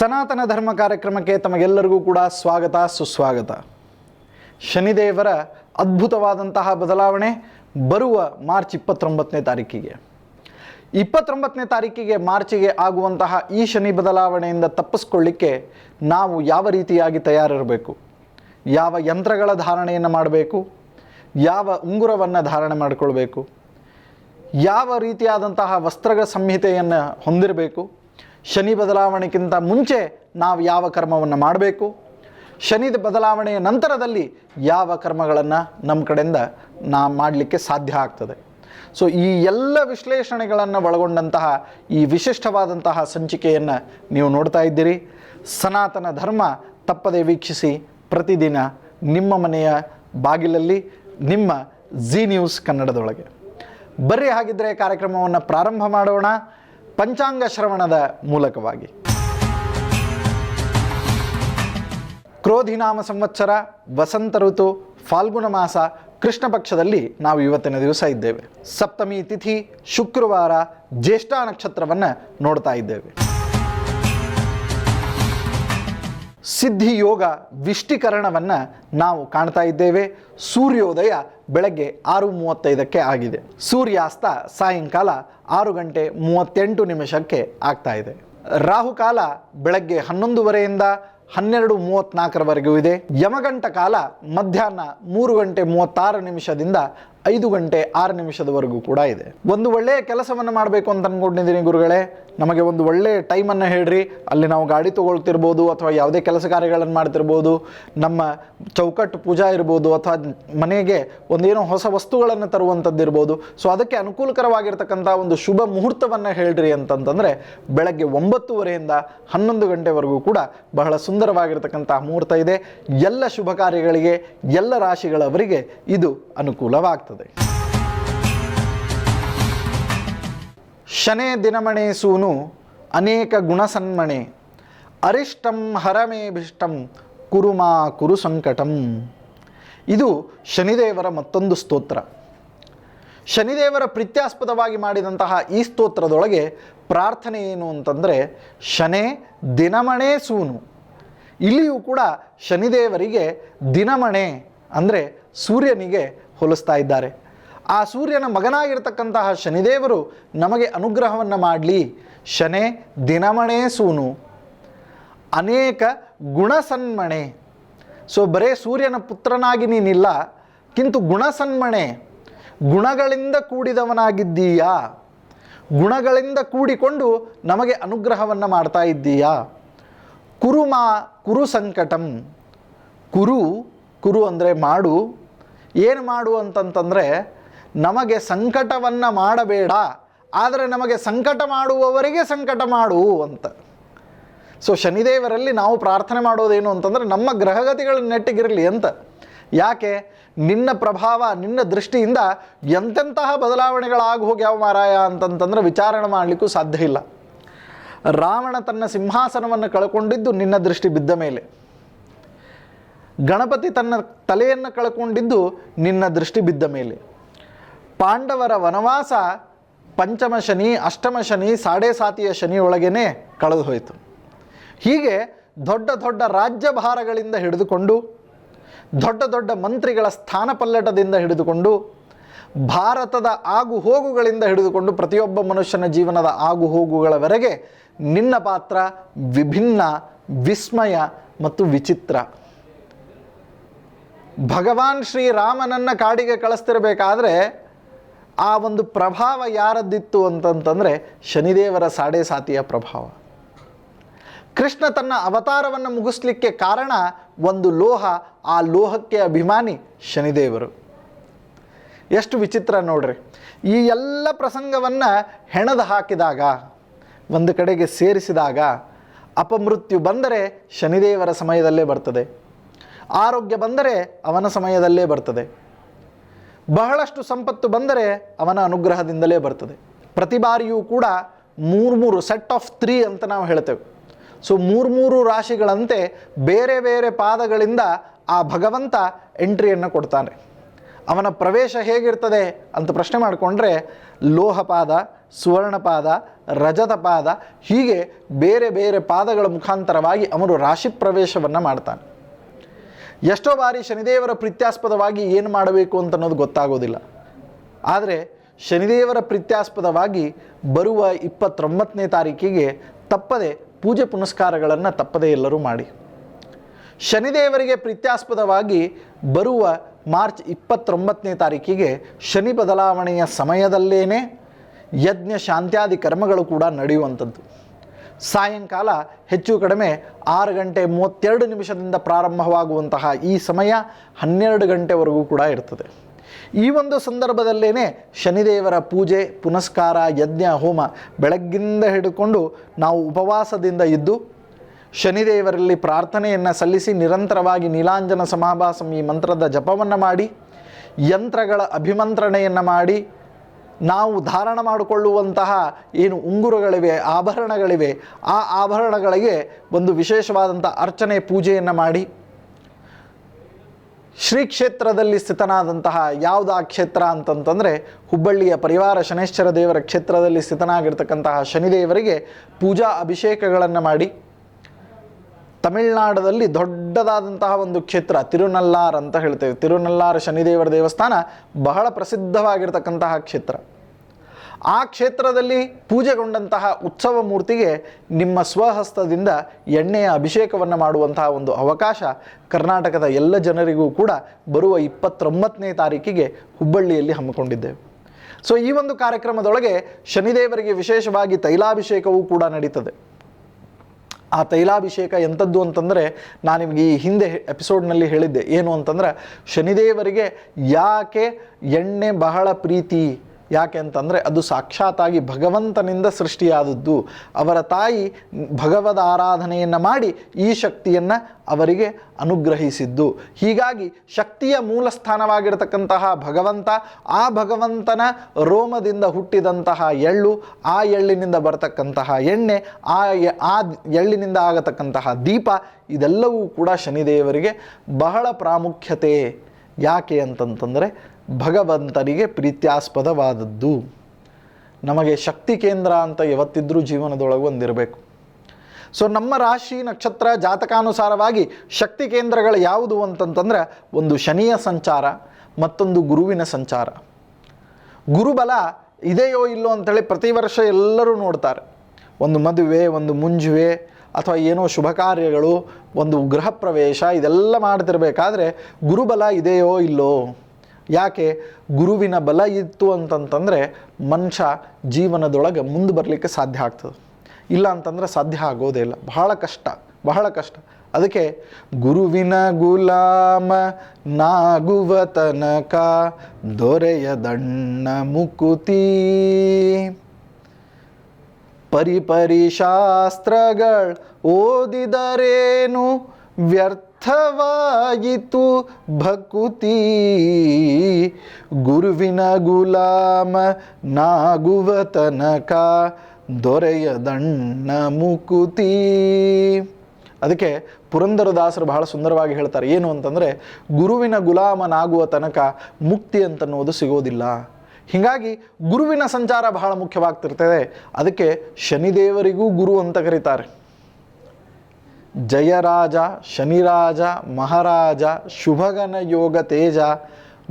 ಸನಾತನ ಧರ್ಮ ಕಾರ್ಯಕ್ರಮಕ್ಕೆ ತಮಗೆಲ್ಲರಿಗೂ ಕೂಡ ಸ್ವಾಗತ, ಸುಸ್ವಾಗತ. ಶನಿದೇವರ ಅದ್ಭುತವಾದಂತಹ ಬದಲಾವಣೆ ಬರುವ ಮಾರ್ಚ್ ಇಪ್ಪತ್ತೊಂಬತ್ತನೇ ತಾರೀಕಿಗೆ. ಇಪ್ಪತ್ತೊಂಬತ್ತನೇ ತಾರೀಕಿಗೆ ಮಾರ್ಚಿಗೆ ಆಗುವಂತಹ ಈ ಶನಿ ಬದಲಾವಣೆಯಿಂದ ತಪ್ಪಿಸ್ಕೊಳ್ಳಿಕ್ಕೆ ನಾವು ಯಾವ ರೀತಿಯಾಗಿ ತಯಾರಿರಬೇಕು? ಯಾವ ಯಂತ್ರಗಳ ಧಾರಣೆಯನ್ನು ಮಾಡಬೇಕು? ಯಾವ ಉಂಗುರವನ್ನು ಧಾರಣೆ ಮಾಡಿಕೊಳ್ಬೇಕು? ಯಾವ ರೀತಿಯಾದಂತಹ ವಸ್ತ್ರಗಳ ಸಂಹಿತೆಯನ್ನು ಹೊಂದಿರಬೇಕು? ಶನಿ ಬದಲಾವಣೆಗಿಂತ ಮುಂಚೆ ನಾವು ಯಾವ ಕರ್ಮವನ್ನು ಮಾಡಬೇಕು? ಶನಿ ಬದಲಾವಣೆಯ ನಂತರದಲ್ಲಿ ಯಾವ ಕರ್ಮಗಳನ್ನು ನಮ್ಮ ಕಡೆಯಿಂದ ನಾ ಮಾಡಲಿಕ್ಕೆ ಸಾಧ್ಯ ಆಗ್ತದೆ. ಸೊ ಈ ಎಲ್ಲ ವಿಶ್ಲೇಷಣೆಗಳನ್ನು ಒಳಗೊಂಡಂತಹ ಈ ವಿಶಿಷ್ಟವಾದಂತಹ ಸಂಚಿಕೆಯನ್ನು ನೀವು ನೋಡ್ತಾ ಇದ್ದೀರಿ. ಸನಾತನ ಧರ್ಮ ತಪ್ಪದೆ ವೀಕ್ಷಿಸಿ ಪ್ರತಿದಿನ ನಿಮ್ಮ ಮನೆಯ ಬಾಗಿಲಲ್ಲಿ ನಿಮ್ಮ ಜಿ ನ್ಯೂಸ್ ಕನ್ನಡದೊಳಗೆ. ಬರ್ರಿ ಹಾಗಿದ್ರೆ ಕಾರ್ಯಕ್ರಮವನ್ನು ಪ್ರಾರಂಭ ಮಾಡೋಣ. ಪಂಚಾಂಗ ಶ್ರವಣದ ಮೂಲಕವಾಗಿ. ಕ್ರೋಧಿನಾಮ ಸಂವತ್ಸರ, ವಸಂತ ಋತು, ಫಾಲ್ಗುಣ ಮಾಸ, ಕೃಷ್ಣ ಪಕ್ಷದಲ್ಲಿ ನಾವು ಇವತ್ತಿನ ದಿವಸ ಇದ್ದೇವೆ. ಸಪ್ತಮಿ ತಿಥಿ, ಶುಕ್ರವಾರ, ಜ್ಯೇಷ್ಠ ನಕ್ಷತ್ರವನ್ನು ನೋಡ್ತಾ ಇದ್ದೇವೆ. ಸಿದ್ಧಿ ಯೋಗ ವಿಷ್ಟೀಕರಣವನ್ನು ನಾವು ಕಾಣ್ತಾ ಇದ್ದೇವೆ. ಸೂರ್ಯೋದಯ ಬೆಳಗ್ಗೆ ಆರು ಮೂವತ್ತೈದಕ್ಕೆ ಆಗಿದೆ. ಸೂರ್ಯಾಸ್ತ ಸಾಯಂಕಾಲ ಆರು ಗಂಟೆ ಮೂವತ್ತೆಂಟು ನಿಮಿಷಕ್ಕೆ ಆಗ್ತಾ ಇದೆ. ರಾಹುಕಾಲ ಬೆಳಗ್ಗೆ ಹನ್ನೊಂದುವರೆಯಿಂದ ಹನ್ನೆರಡು ಮೂವತ್ತ್ನಾಲ್ಕರವರೆಗೂ ಇದೆ. ಯಮಗಂಟ ಕಾಲ ಮಧ್ಯಾಹ್ನ ಮೂರು ಗಂಟೆ ಮೂವತ್ತಾರು ನಿಮಿಷದಿಂದ ಐದು ಗಂಟೆ ಆರು ನಿಮಿಷದವರೆಗೂ ಕೂಡ ಇದೆ. ಒಂದು ಒಳ್ಳೆಯ ಕೆಲಸವನ್ನು ಮಾಡಬೇಕು ಅಂತ ಅಂದ್ಕೊಂಡಿದ್ದೀನಿ ಗುರುಗಳೇ. ನಮಗೆ ಒಂದು ಒಳ್ಳೆಯ ಟೈಮನ್ನು ಹೇಳ್ರಿ. ಅಲ್ಲಿ ನಾವು ಗಾಡಿ ತೊಗೊಳ್ತಿರ್ಬೋದು ಅಥವಾ ಯಾವುದೇ ಕೆಲಸ ಕಾರ್ಯಗಳನ್ನು ಮಾಡ್ತಿರ್ಬೋದು. ನಮ್ಮ ಚೌಕಟ್ಟು ಪೂಜಾ ಇರ್ಬೋದು ಅಥವಾ ಮನೆಗೆ ಒಂದೇನೋ ಹೊಸ ವಸ್ತುಗಳನ್ನು ತರುವಂಥದ್ದು ಇರ್ಬೋದು. ಸೊ ಅದಕ್ಕೆ ಅನುಕೂಲಕರವಾಗಿರ್ತಕ್ಕಂಥ ಒಂದು ಶುಭ ಮುಹೂರ್ತವನ್ನು ಹೇಳ್ರಿ ಅಂತಂತಂದರೆ ಬೆಳಗ್ಗೆ ಒಂಬತ್ತುವರೆಯಿಂದ ಹನ್ನೊಂದು ಗಂಟೆವರೆಗೂ ಕೂಡ ಬಹಳ ಸುಂದರವಾಗಿರ್ತಕ್ಕಂಥ ಮುಹೂರ್ತ ಇದೆ. ಎಲ್ಲ ಶುಭ ಕಾರ್ಯಗಳಿಗೆ, ಎಲ್ಲ ರಾಶಿಗಳವರಿಗೆ ಇದು ಅನುಕೂಲವಾಗ್ತದೆ. ಶನೇ ದಿನಮಣೆ ಸೂನು ಅನೇಕ ಗುಣಸನ್ಮಣೆ. ಅರಿಷ್ಟಂ ಹರಮೇಭಿಷ್ಟಂ ಕುರುಮಾ ಕುರು ಸಂಕಟಂ. ಇದು ಶನಿದೇವರ ಮತ್ತೊಂದು ಸ್ತೋತ್ರ. ಶನಿದೇವರ ಪ್ರೀತ್ಯಾಸ್ಪದವಾಗಿ ಮಾಡಿದಂತಹ ಈ ಸ್ತೋತ್ರದೊಳಗೆ ಪ್ರಾರ್ಥನೆ ಏನು ಅಂತಂದರೆ ಶನೇ ದಿನಮಣೆ ಸೂನು. ಇಲ್ಲಿಯೂ ಕೂಡ ಶನಿದೇವರಿಗೆ ದಿನಮಣೆ ಅಂದರೆ ಸೂರ್ಯನಿಗೆ ಹೋಲಿಸ್ತಾ ಇದ್ದಾರೆ. ಆ ಸೂರ್ಯನ ಮಗನಾಗಿರ್ತಕ್ಕಂತಹ ಶನಿದೇವರು ನಮಗೆ ಅನುಗ್ರಹವನ್ನು ಮಾಡಲಿ. ಶನೇ ದಿನಮಣೆ ಸೂನು. ಅನೇಕ ಗುಣಸನ್ಮಣೆ. ಸೊ, ಬರೇ ಸೂರ್ಯನ ಪುತ್ರನಾಗಿ ನೀನಿಲ್ಲ, ಕಿಂತು ಗುಣಸನ್ಮಣೆ. ಗುಣಗಳಿಂದ ಕೂಡಿದವನಾಗಿದ್ದೀಯಾ? ಗುಣಗಳಿಂದ ಕೂಡಿಕೊಂಡು ನಮಗೆ ಅನುಗ್ರಹವನ್ನು ಮಾಡ್ತಾ ಇದ್ದೀಯಾ? ಕುರುಮಾ ಕುರು ಸಂಕಟಂ ಕುರು ಕುರು ಅಂದರೆ ಮಾಡು ಏನು ಮಾಡು ಅಂತಂತಂದರೆ, ನಮಗೆ ಸಂಕಟವನ್ನು ಮಾಡಬೇಡ, ಆದರೆ ನಮಗೆ ಸಂಕಟ ಮಾಡುವವರಿಗೆ ಸಂಕಟ ಮಾಡು ಅಂತ. ಸೊ ಶನಿದೇವರಲ್ಲಿ ನಾವು ಪ್ರಾರ್ಥನೆ ಮಾಡೋದೇನು ಅಂತಂದರೆ, ನಮ್ಮ ಗ್ರಹಗತಿಗಳು ನೆಟ್ಟಿಗಿರಲಿ ಅಂತ. ಯಾಕೆ? ನಿನ್ನ ಪ್ರಭಾವ, ನಿನ್ನ ದೃಷ್ಟಿಯಿಂದ ಎಂತೆಂತಹ ಬದಲಾವಣೆಗಳಾಗಿ ಹೋಗ್ಯಾವ ಮಾರಾಯ ಅಂತಂತಂದ್ರೆ ವಿಚಾರಣೆ ಮಾಡಲಿಕ್ಕೂ ಸಾಧ್ಯ ಇಲ್ಲ. ರಾವಣ ತನ್ನ ಸಿಂಹಾಸನವನ್ನು ಕಳ್ಕೊಂಡಿದ್ದು ನಿನ್ನ ದೃಷ್ಟಿ ಬಿದ್ದ ಮೇಲೆ. ಗಣಪತಿ ತನ್ನ ತಲೆಯನ್ನು ಕಳ್ಕೊಂಡಿದ್ದು ನಿನ್ನ ದೃಷ್ಟಿ ಬಿದ್ದ ಮೇಲೆ. ಪಾಂಡವರ ವನವಾಸ ಪಂಚಮ ಶನಿ, ಅಷ್ಟಮ ಶನಿ, ಸಾಡೆ ಸಾತಿಯ ಶನಿಯೊಳಗೇನೆ ಕಳೆದು ಹೋಯಿತು. ಹೀಗೆ ದೊಡ್ಡ ದೊಡ್ಡ ರಾಜ್ಯಭಾರಗಳಿಂದ ಹಿಡಿದುಕೊಂಡು, ದೊಡ್ಡ ದೊಡ್ಡ ಮಂತ್ರಿಗಳ ಸ್ಥಾನಪಲ್ಲಟದಿಂದ ಹಿಡಿದುಕೊಂಡು, ಭಾರತದ ಆಗು ಹೋಗುಗಳಿಂದ ಹಿಡಿದುಕೊಂಡು ಪ್ರತಿಯೊಬ್ಬ ಮನುಷ್ಯನ ಜೀವನದ ಆಗು ಹೋಗುಗಳವರೆಗೆ ನಿನ್ನ ಪಾತ್ರ ವಿಭಿನ್ನ, ವಿಸ್ಮಯ ಮತ್ತು ವಿಚಿತ್ರ. ಭಗವಾನ್ ಶ್ರೀರಾಮನನ್ನು ಕಾಡಿಗೆ ಕಳಿಸ್ತಿರ್ಬೇಕಾದ್ರೆ ಆ ಒಂದು ಪ್ರಭಾವ ಯಾರದ್ದಿತ್ತು ಅಂತಂತಂದರೆ ಶನಿದೇವರ ಸಾಡೆ ಸಾತಿಯ ಪ್ರಭಾವ. ಕೃಷ್ಣ ತನ್ನ ಅವತಾರವನ್ನು ಮುಗಿಸ್ಲಿಕ್ಕೆ ಕಾರಣ ಒಂದು ಲೋಹ, ಆ ಲೋಹಕ್ಕೆ ಅಭಿಮಾನಿ ಶನಿದೇವರು. ಎಷ್ಟು ವಿಚಿತ್ರ ನೋಡ್ರಿ. ಈ ಎಲ್ಲ ಪ್ರಸಂಗವನ್ನು ಹೆಣದ ಹಾಕಿದಾಗ, ಒಂದು ಕಡೆಗೆ ಸೇರಿಸಿದಾಗ ಅಪಮೃತ್ಯು ಬಂದರೆ ಶನಿದೇವರ ಸಮಯದಲ್ಲೇ ಬರ್ತದೆ. ಆರೋಗ್ಯ ಬಂದರೆ ಅವನ ಸಮಯದಲ್ಲೇ ಬರ್ತದೆ. ಬಹಳಷ್ಟು ಸಂಪತ್ತು ಬಂದರೆ ಅವನ ಅನುಗ್ರಹದಿಂದಲೇ ಬರ್ತದೆ. ಪ್ರತಿ ಬಾರಿಯೂ ಕೂಡ ಮೂರು ಮೂರು ಸೆಟ್ ಆಫ್ ತ್ರೀ ಅಂತ ನಾವು ಹೇಳ್ತೇವೆ. ಸೊ ಮೂರು ಮೂರು ರಾಶಿಗಳಂತೆ ಬೇರೆ ಬೇರೆ ಪಾದಗಳಿಂದ ಆ ಭಗವಂತ ಎಂಟ್ರಿಯನ್ನು ಕೊಡ್ತಾನೆ. ಅವನ ಪ್ರವೇಶ ಹೇಗಿರ್ತದೆ ಅಂತ ಪ್ರಶ್ನೆ ಮಾಡಿಕೊಂಡ್ರೆ ಲೋಹಪಾದ, ಸುವರ್ಣಪಾದ, ರಜತ ಪಾದ ಹೀಗೆ ಬೇರೆ ಬೇರೆ ಪಾದಗಳ ಮುಖಾಂತರವಾಗಿ ಅವನು ರಾಶಿ ಪ್ರವೇಶವನ್ನು ಮಾಡ್ತಾನೆ. ಎಷ್ಟೋ ಬಾರಿ ಶನಿದೇವರ ಪ್ರೀತ್ಯಾಸ್ಪದವಾಗಿ ಏನು ಮಾಡಬೇಕು ಅಂತ ಅನ್ನೋದು ಗೊತ್ತಾಗೋದಿಲ್ಲ. ಆದರೆ ಶನಿದೇವರ ಪ್ರೀತ್ಯಾಸ್ಪದವಾಗಿ ಬರುವ ಇಪ್ಪತ್ತೊಂಬತ್ತನೇ ತಾರೀಕಿಗೆ ತಪ್ಪದೆ ಪೂಜೆ ಪುನಸ್ಕಾರಗಳನ್ನು ತಪ್ಪದೆ ಎಲ್ಲರೂ ಮಾಡಿ. ಶನಿದೇವರಿಗೆ ಪ್ರೀತ್ಯಾಸ್ಪದವಾಗಿ ಬರುವ ಮಾರ್ಚ್ ಇಪ್ಪತ್ತೊಂಬತ್ತನೇ ತಾರೀಕಿಗೆ ಶನಿ ಬದಲಾವಣೆಯ ಸಮಯದಲ್ಲೇನೆ ಯಜ್ಞ ಶಾಂತ್ಯಾದಿ ಕರ್ಮಗಳು ಕೂಡ ನಡೆಯುವಂಥದ್ದು. ಸಾಯಂಕಾಲ ಹೆಚ್ಚು ಕಡಿಮೆ ಆರು ಗಂಟೆ ಮೂವತ್ತೆರಡು ನಿಮಿಷದಿಂದ ಪ್ರಾರಂಭವಾಗುವಂತಹ ಈ ಸಮಯ ಹನ್ನೆರಡು ಗಂಟೆವರೆಗೂ ಕೂಡ ಇರ್ತದೆ. ಈ ಒಂದು ಸಂದರ್ಭದಲ್ಲೇ ಶನಿದೇವರ ಪೂಜೆ, ಪುನಸ್ಕಾರ, ಯಜ್ಞ, ಹೋಮ ಬೆಳಗ್ಗಿಂದ ಹಿಡ್ಕೊಂಡು ನಾವು ಉಪವಾಸದಿಂದ ಇದ್ದು ಶನಿದೇವರಲ್ಲಿ ಪ್ರಾರ್ಥನೆಯನ್ನು ಸಲ್ಲಿಸಿ ನಿರಂತರವಾಗಿ ನೀಲಾಂಜನ ಸಮಾಭಾಸಂ ಈ ಮಂತ್ರದ ಜಪವನ್ನು ಮಾಡಿ, ಯಂತ್ರಗಳ ಅಭಿಮಂತ್ರಣೆಯನ್ನು ಮಾಡಿ ನಾವು ಧಾರಣ ಮಾಡಿಕೊಳ್ಳುವಂತಹ ಏನು ಉಂಗುರಗಳಿವೆ, ಆಭರಣಗಳಿವೆ, ಆ ಆಭರಣಗಳಿಗೆ ಒಂದು ವಿಶೇಷವಾದಂಥ ಅರ್ಚನೆ, ಪೂಜೆಯನ್ನು ಮಾಡಿ. ಶ್ರೀ ಕ್ಷೇತ್ರದಲ್ಲಿ ಸ್ಥಿತನಾದಂತಹ ಯಾವುದು ಕ್ಷೇತ್ರ ಅಂತಂತಂದರೆ ಹುಬ್ಬಳ್ಳಿಯ ಪರಿವಾರ ಶನೇಶ್ವರ ದೇವರ ಕ್ಷೇತ್ರದಲ್ಲಿ ಸ್ಥಿತನಾಗಿರ್ತಕ್ಕಂತಹ ಶನಿದೇವರಿಗೆ ಪೂಜಾ ಅಭಿಷೇಕಗಳನ್ನು ಮಾಡಿ. ತಮಿಳುನಾಡದಲ್ಲಿ ದೊಡ್ಡದಾದಂತಹ ಒಂದು ಕ್ಷೇತ್ರ, ತಿರುನಲ್ಲಾರ್ ಅಂತ ಹೇಳ್ತೇವೆ. ತಿರುನಲ್ಲಾರ್ ಶನಿದೇವರ ದೇವಸ್ಥಾನ ಬಹಳ ಪ್ರಸಿದ್ಧವಾಗಿರ್ತಕ್ಕಂತಹ ಕ್ಷೇತ್ರ. ಆ ಕ್ಷೇತ್ರದಲ್ಲಿ ಪೂಜೆಗೊಂಡಂತಹ ಉತ್ಸವ ಮೂರ್ತಿಗೆ ನಿಮ್ಮ ಸ್ವಹಸ್ತದಿಂದ ಎಣ್ಣೆಯ ಅಭಿಷೇಕವನ್ನು ಮಾಡುವಂತಹ ಒಂದು ಅವಕಾಶ ಕರ್ನಾಟಕದ ಎಲ್ಲ ಜನರಿಗೂ ಕೂಡ ಬರುವ ಇಪ್ಪತ್ತೊಂಬತ್ತನೇ ತಾರೀಕಿಗೆ ಹುಬ್ಬಳ್ಳಿಯಲ್ಲಿ ಹಮ್ಮಿಕೊಂಡಿದ್ದೇವೆ. ಸೊ ಈ ಒಂದು ಕಾರ್ಯಕ್ರಮದೊಳಗೆ ಶನಿದೇವರಿಗೆ ವಿಶೇಷವಾಗಿ ತೈಲಾಭಿಷೇಕವೂ ಕೂಡ ನಡೀತದೆ. ಆ ತೈಲಾಭಿಷೇಕ ಎಂಥದ್ದು ಅಂತಂದರೆ ನಾನು ನಿಮಗೆ ಈ ಹಿಂದೆ ಎಪಿಸೋಡ್ನಲ್ಲಿ ಹೇಳಿದ್ದೆ. ಏನು ಅಂತಂದ್ರೆ ಶನಿದೇವರಿಗೆ ಯಾಕೆ ಎಣ್ಣೆ ಬಹಳ ಪ್ರೀತಿ? ಯಾಕೆ ಅಂತಂದರೆ ಅದು ಸಾಕ್ಷಾತ್ತಾಗಿ ಭಗವಂತನಿಂದ ಸೃಷ್ಟಿಯಾದದ್ದು. ಅವರ ತಾಯಿ ಭಗವದ ಆರಾಧನೆಯನ್ನು ಮಾಡಿ ಈ ಶಕ್ತಿಯನ್ನು ಅವರಿಗೆ ಅನುಗ್ರಹಿಸಿದ್ದು. ಹೀಗಾಗಿ ಶಕ್ತಿಯ ಮೂಲ ಸ್ಥಾನವಾಗಿರತಕ್ಕಂತಹ ಭಗವಂತ, ಆ ಭಗವಂತನ ರೋಮದಿಂದ ಹುಟ್ಟಿದಂತಹ ಎಳ್ಳು, ಆ ಎಳ್ಳಿನಿಂದ ಬರತಕ್ಕಂತಹ ಎಣ್ಣೆ, ಆ ಆ ಎಳ್ಳಿನಿಂದ ಆಗತಕ್ಕಂತಹ ದೀಪ, ಇದೆಲ್ಲವೂ ಕೂಡ ಶನಿದೇವರಿಗೆ ಬಹಳ ಪ್ರಾಮುಖ್ಯತೆ. ಯಾಕೆ ಅಂತಂತಂದರೆ ಭಗವಂತನಿಗೆ ಪ್ರೀತ್ಯಾಸ್ಪದವಾದದ್ದು. ನಮಗೆ ಶಕ್ತಿ ಕೇಂದ್ರ ಅಂತ ಯಾವತ್ತಿದ್ರೂ ಜೀವನದೊಳಗೆ ಒಂದಿರಬೇಕು. ಸೊ ನಮ್ಮ ರಾಶಿ ನಕ್ಷತ್ರ ಜಾತಕಾನುಸಾರವಾಗಿ ಶಕ್ತಿ ಕೇಂದ್ರಗಳು ಯಾವುದು ಅಂತಂತಂದರೆ ಒಂದು ಶನಿಯ ಸಂಚಾರ, ಮತ್ತೊಂದು ಗುರುವಿನ ಸಂಚಾರ. ಗುರುಬಲ ಇದೆಯೋ ಇಲ್ಲೋ ಅಂತೇಳಿ ಪ್ರತಿ ವರ್ಷ ಎಲ್ಲರೂ ನೋಡ್ತಾರೆ. ಒಂದು ಮದುವೆ, ಒಂದು ಮುಂಜುವೆ ಅಥವಾ ಏನೋ ಶುಭ ಕಾರ್ಯಗಳು, ಒಂದು ಗೃಹ ಪ್ರವೇಶ ಇದೆಲ್ಲ ಮಾಡ್ತಿರಬೇಕಾದ್ರೆ ಗುರುಬಲ ಇದೆಯೋ ಇಲ್ಲೋ ಯಾಕೆ ಗುರುವಿನ ಬಲ ಇತ್ತು ಅಂತಂತಂದರೆ ಮನುಷ್ಯ ಜೀವನದೊಳಗೆ ಮುಂದೆ ಬರಲಿಕ್ಕೆ ಸಾಧ್ಯ ಆಗ್ತದೆ. ಇಲ್ಲ ಅಂತಂದರೆ ಸಾಧ್ಯ ಆಗೋದೇ ಇಲ್ಲ. ಬಹಳ ಕಷ್ಟ ಬಹಳ ಕಷ್ಟ. ಅದಕ್ಕೆ ಗುರುವಿನ ಗುಲಾಮ ನಾಗುವ ತನಕ ದೊರೆಯದಣ್ಣ ಮುಕುತಿ. ಪರಿಪರಿ ಶಾಸ್ತ್ರಗಳು ಓದಿದರೇನು ವ್ಯರ್ಥವಾಯಿತು ಭಕುತಿ. ಗುರುವಿನ ಗುಲಾಮ ನಾಗುವ ತನಕ ದೊರೆಯದಣ್ಣ ಮುಕುತಿ. ಅದಕ್ಕೆ ಪುರಂದರದಾಸರು ಬಹಳ ಸುಂದರವಾಗಿ ಹೇಳ್ತಾರೆ, ಏನು ಅಂತಂದರೆ, ಗುರುವಿನ ಗುಲಾಮನಾಗುವ ತನಕ ಮುಕ್ತಿ ಅಂತನ್ನುವುದು ಸಿಗೋದಿಲ್ಲ. ಹೀಗಾಗಿ ಗುರುವಿನ ಸಂಚಾರ ಬಹಳ ಮುಖ್ಯವಾಗ್ತಿರ್ತದೆ. ಅದಕ್ಕೆ ಶನಿದೇವರಿಗೂ ಗುರು ಅಂತ ಕರೀತಾರೆ. ಜಯರಾಜ, ಶನಿರಾಜ, ಮಹಾರಾಜ, ಶುಭಗನ ಯೋಗ ತೇಜ,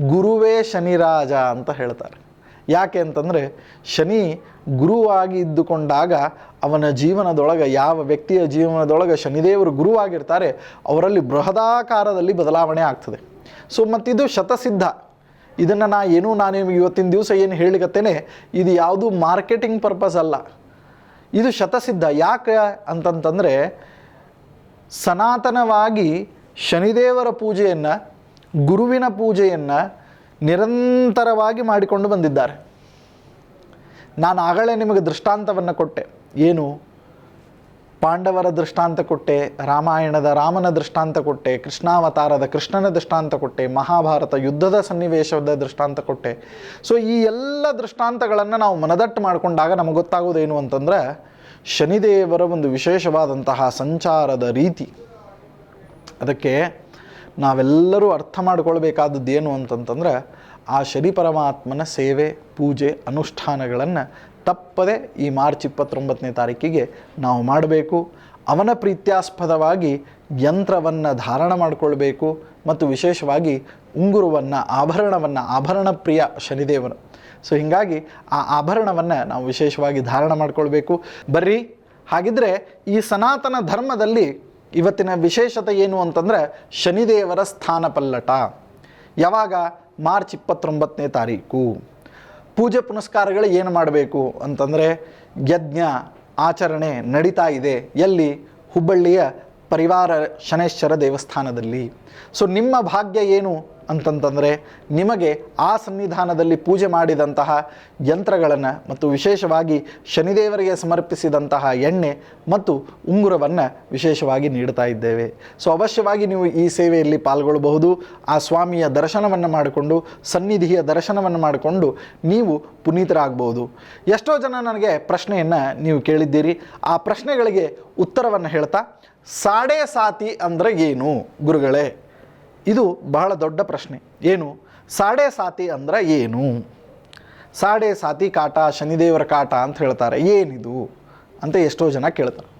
ಗುರುವೇ ಶನಿರಾಜ ಅಂತ ಹೇಳ್ತಾರೆ. ಯಾಕೆ ಅಂತಂದರೆ ಶನಿ ಗುರುವಾಗಿ ಇದ್ದುಕೊಂಡಾಗ ಅವನ ಜೀವನದೊಳಗೆ, ಯಾವ ವ್ಯಕ್ತಿಯ ಜೀವನದೊಳಗೆ ಶನಿದೇವರು ಗುರುವಾಗಿರ್ತಾರೆ, ಅವರಲ್ಲಿ ಬೃಹದಾಕಾರದಲ್ಲಿ ಬದಲಾವಣೆ ಆಗ್ತದೆ. ಸೊ ಮತ್ತಿದು ಶತಸಿದ್ಧ. ಇದನ್ನು ನಾ ಏನೂ ನಾನು ನಿಮಗೆ ಇವತ್ತಿನ ದಿವಸ ಏನು ಹೇಳಿಕತ್ತೇನೆ, ಇದು ಯಾವುದು ಮಾರ್ಕೆಟಿಂಗ್ ಪರ್ಪಸ್ ಅಲ್ಲ. ಇದು ಶತಸಿದ್ಧ. ಯಾಕೆ ಅಂತಂತಂದರೆ ಸನಾತನವಾಗಿ ಶನಿದೇವರ ಪೂಜೆಯನ್ನು, ಗುರುವಿನ ಪೂಜೆಯನ್ನು ನಿರಂತರವಾಗಿ ಮಾಡಿಕೊಂಡು ಬಂದಿದ್ದಾರೆ. ನಾನು ಆಗಲೇ ನಿಮಗೆ ದೃಷ್ಟಾಂತವನ್ನು ಕೊಟ್ಟೆ. ಏನು? ಪಾಂಡವರ ದೃಷ್ಟಾಂತ ಕೊಟ್ಟೆ, ರಾಮಾಯಣದ ರಾಮನ ದೃಷ್ಟಾಂತ ಕೊಟ್ಟೆ, ಕೃಷ್ಣಾವತಾರದ ಕೃಷ್ಣನ ದೃಷ್ಟಾಂತ ಕೊಟ್ಟೆ, ಮಹಾಭಾರತ ಯುದ್ಧದ ಸನ್ನಿವೇಶದ ದೃಷ್ಟಾಂತ ಕೊಟ್ಟೆ. ಸೊ ಈ ಎಲ್ಲ ದೃಷ್ಟಾಂತಗಳನ್ನು ನಾವು ಮನದಟ್ಟು ಮಾಡಿಕೊಂಡಾಗ ನಮಗೆ ಗೊತ್ತಾಗೋದೇನು ಅಂತಂದರೆ ಶನಿದೇವರ ಒಂದು ವಿಶೇಷವಾದಂತಹ ಸಂಚಾರದ ರೀತಿ. ಅದಕ್ಕೆ ನಾವೆಲ್ಲರೂ ಅರ್ಥ ಮಾಡ್ಕೊಳ್ಬೇಕಾದದ್ದು ಏನು ಅಂತಂತಂದ್ರೆ, ಆ ಶನಿ ಪರಮಾತ್ಮನ ಸೇವೆ, ಪೂಜೆ, ಅನುಷ್ಠಾನಗಳನ್ನು ತಪ್ಪದೆ ಈ ಮಾರ್ಚ್ ಇಪ್ಪತ್ತೊಂಬತ್ತನೇ ತಾರೀಕಿಗೆ ನಾವು ಮಾಡಬೇಕು. ಅವನ ಪ್ರೀತ್ಯಾಸ್ಪದವಾಗಿ ಯಂತ್ರವನ್ನು ಧಾರಣ ಮಾಡಿಕೊಳ್ಬೇಕು. ಮತ್ತು ವಿಶೇಷವಾಗಿ ಉಂಗುರವನ್ನು, ಆಭರಣವನ್ನು ಆಭರಣ ಪ್ರಿಯ ಶನಿದೇವನು ಸೊ ಹೀಗಾಗಿ ಆ ಆಭರಣವನ್ನು ನಾವು ವಿಶೇಷವಾಗಿ ಧಾರಣ ಮಾಡಿಕೊಳ್ಬೇಕು. ಬರ್ರಿ, ಹಾಗಿದ್ರೆ ಈ ಸನಾತನ ಧರ್ಮದಲ್ಲಿ ಇವತ್ತಿನ ವಿಶೇಷತೆ ಏನು ಅಂತಂದ್ರೆ ಶನಿದೇವರ ಸ್ಥಾನ ಪಲ್ಲಟ. ಯಾವಾಗ? ಮಾರ್ಚ್ ಇಪ್ಪತ್ತೊಂಬತ್ತನೇ ತಾರೀಕು. ಪೂಜೆ ಪುನಸ್ಕಾರಗಳು ಏನು ಮಾಡಬೇಕು ಅಂತಂದರೆ ಯಜ್ಞ, ಆಚರಣೆ ನಡೀತಾ ಇದೆ. ಎಲ್ಲಿ? ಹುಬ್ಬಳ್ಳಿಯ ಪರಿವಾರ ಶನೇಶ್ವರ ದೇವಸ್ಥಾನದಲ್ಲಿ. ಸೊ ನಿಮ್ಮ ಭಾಗ್ಯ ಏನು ಅಂತಂತಂದರೆ, ನಿಮಗೆ ಆ ಸನ್ನಿಧಾನದಲ್ಲಿ ಪೂಜೆ ಮಾಡಿದಂತಹ ಯಂತ್ರಗಳನ್ನು ಮತ್ತು ವಿಶೇಷವಾಗಿ ಶನಿದೇವರಿಗೆ ಸಮರ್ಪಿಸಿದಂತಹ ಎಣ್ಣೆ ಮತ್ತು ಉಂಗುರವನ್ನು ವಿಶೇಷವಾಗಿ ನೀಡ್ತಾ ಇದ್ದೇವೆ. ಸೊ ಅವಶ್ಯವಾಗಿ ನೀವು ಈ ಸೇವೆಯಲ್ಲಿ ಪಾಲ್ಗೊಳ್ಳಬಹುದು. ಆ ಸ್ವಾಮಿಯ ದರ್ಶನವನ್ನು ಮಾಡಿಕೊಂಡು, ಸನ್ನಿಧಿಯ ದರ್ಶನವನ್ನು ಮಾಡಿಕೊಂಡು ನೀವು ಪುನೀತರಾಗಬಹುದು ಎಷ್ಟೋ ಜನ ನನಗೆ ಪ್ರಶ್ನೆಯನ್ನು ನೀವು ಕೇಳಿದ್ದೀರಿ. ಆ ಪ್ರಶ್ನೆಗಳಿಗೆ ಉತ್ತರವನ್ನು ಹೇಳ್ತಾ ಸಾಡೆ ಸಾತಿ ಅಂದರೆ ಏನು, ಗುರುಗಳೇ? ಇದು ಬಹಳ ದೊಡ್ಡ ಪ್ರಶ್ನೆ. ಏನು? ಸಾಡೆ ಸಾತಿ ಅಂದರೆ ಏನು? ಸಾಡೆ ಸಾತಿ ಕಾಟ, ಶನಿದೇವರ ಕಾಟ ಅಂತ ಹೇಳ್ತಾರೆ. ಏನಿದು? ಅಂತ ಎಷ್ಟೋ ಜನ ಕೇಳ್ತಾರೆ.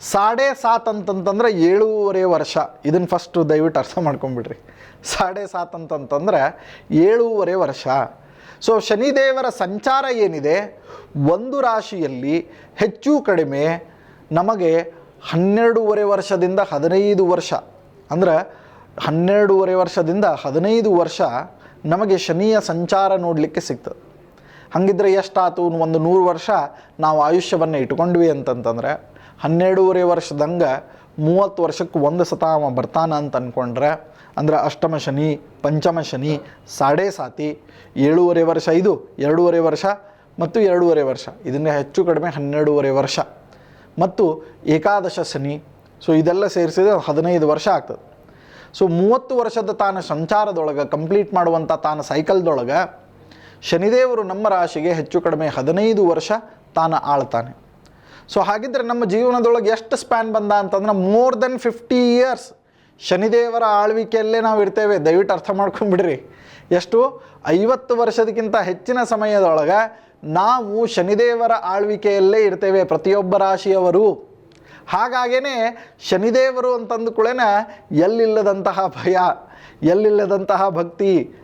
ಸಾಡೆ ಸಾತ್ ಅಂತಂತಂದ್ರೆ ಏಳೂವರೆ ವರ್ಷ. ಇದನ್ನು ಫಸ್ಟು ದಯವಿಟ್ಟು ಅರ್ಥ ಮಾಡ್ಕೊಂಬಿಡ್ರಿ. ಸಾಡೆ ಸಾತ್ ಅಂತಂತಂದ್ರೆ ಏಳೂವರೆ ವರ್ಷ. ಸೊ ಶನಿದೇವರ ಸಂಚಾರ ಏನಿದೆ? ಒಂದು ರಾಶಿಯಲ್ಲಿ ಹೆಚ್ಚು ಕಡಿಮೆ ನಮಗೆ ಹನ್ನೆರಡೂವರೆ ವರ್ಷದಿಂದ ಹದಿನೈದು ವರ್ಷ. ಅಂದ್ರೆ ಹನ್ನೆರಡೂವರೆ ವರ್ಷದಿಂದ ಹದಿನೈದು ವರ್ಷ ನಮಗೆ ಶನಿಯ ಸಂಚಾರ ನೋಡಲಿಕ್ಕೆ ಸಿಗ್ತದೆ. ಹಾಗಿದ್ರೆ ಎಷ್ಟಾತು ಒಂದು ನೂರು ವರ್ಷ ನಾವು ಆಯುಷ್ಯವನ್ನು ಇಟ್ಕೊಂಡ್ವಿ ಅಂತಂತಂದ್ರೆ ಹನ್ನೆರಡೂವರೆ ವರ್ಷದಂಗೆ ಮೂವತ್ತು ವರ್ಷಕ್ಕೆ ಒಂದು ಸತ ಅವ ಬರ್ತಾನ ಅಂತ ಅಂದ್ಕೊಂಡ್ರೆ ಅಂದ್ರೆ ಅಷ್ಟಮ ಶನಿ, ಪಂಚಮ ಶನಿ, ಸಾಡೆ ಸಾತಿ, ಏಳೂವರೆ ವರ್ಷ ಇದು ಎರಡೂವರೆ ವರ್ಷ ಮತ್ತು ಎರಡೂವರೆ ವರ್ಷ. ಇದನ್ನು ಹೆಚ್ಚು ಕಡಿಮೆ ಹನ್ನೆರಡೂವರೆ ವರ್ಷ. ಮತ್ತು ಏಕಾದಶ ಶನಿ. ಸೊ ಇದೆಲ್ಲ ಸೇರಿಸಿದ್ರೆ ಹದಿನೈದು ವರ್ಷ ಆಗ್ತದೆ. ಸೊ ಮೂವತ್ತು ವರ್ಷದ ತಾನ ಸಂಚಾರದೊಳಗೆ ಕಂಪ್ಲೀಟ್ ಮಾಡುವಂಥ ತಾನ ಸೈಕಲ್ದೊಳಗೆ ಶನಿದೇವರು ನಮ್ಮ ರಾಶಿಗೆ ಹೆಚ್ಚು ಕಡಿಮೆ ಹದಿನೈದು ವರ್ಷ ತಾನ ಆಳ್ತಾನೆ. ಸೊ ಹಾಗಿದ್ರೆ ನಮ್ಮ ಜೀವನದೊಳಗೆ ಎಷ್ಟು ಸ್ಪ್ಯಾನ್ ಬಂದ ಅಂತಂದ್ರೆ ಮೋರ್ ದೆನ್ ಫಿಫ್ಟಿ ಇಯರ್ಸ್ ಶನಿದೇವರ ಆಳ್ವಿಕೆಯಲ್ಲೇ ನಾವು ಇರ್ತೇವೆ. ದಯವಿಟ್ಟು ಅರ್ಥ ಮಾಡ್ಕೊಂಬಿಡ್ರಿ ಎಷ್ಟು? ಐವತ್ತು ವರ್ಷದಕ್ಕಿಂತ ಹೆಚ್ಚಿನ ಸಮಯದೊಳಗೆ ನಾವು ಶನಿದೇವರ ಆಳ್ವಿಕೆಯಲ್ಲೇ ಇರ್ತೇವೆ ಪ್ರತಿಯೊಬ್ಬ ರಾಶಿಯವರು. ಹಾಗಾಗೇ ಶನಿದೇವರು ಅಂತಂದುಕೊಳ್ಳೇನ ಎಲ್ಲಿಲ್ಲದಂತಹ ಭಯ ಎಲ್ಲಿಲ್ಲದಂತಹ ಭಕ್ತಿ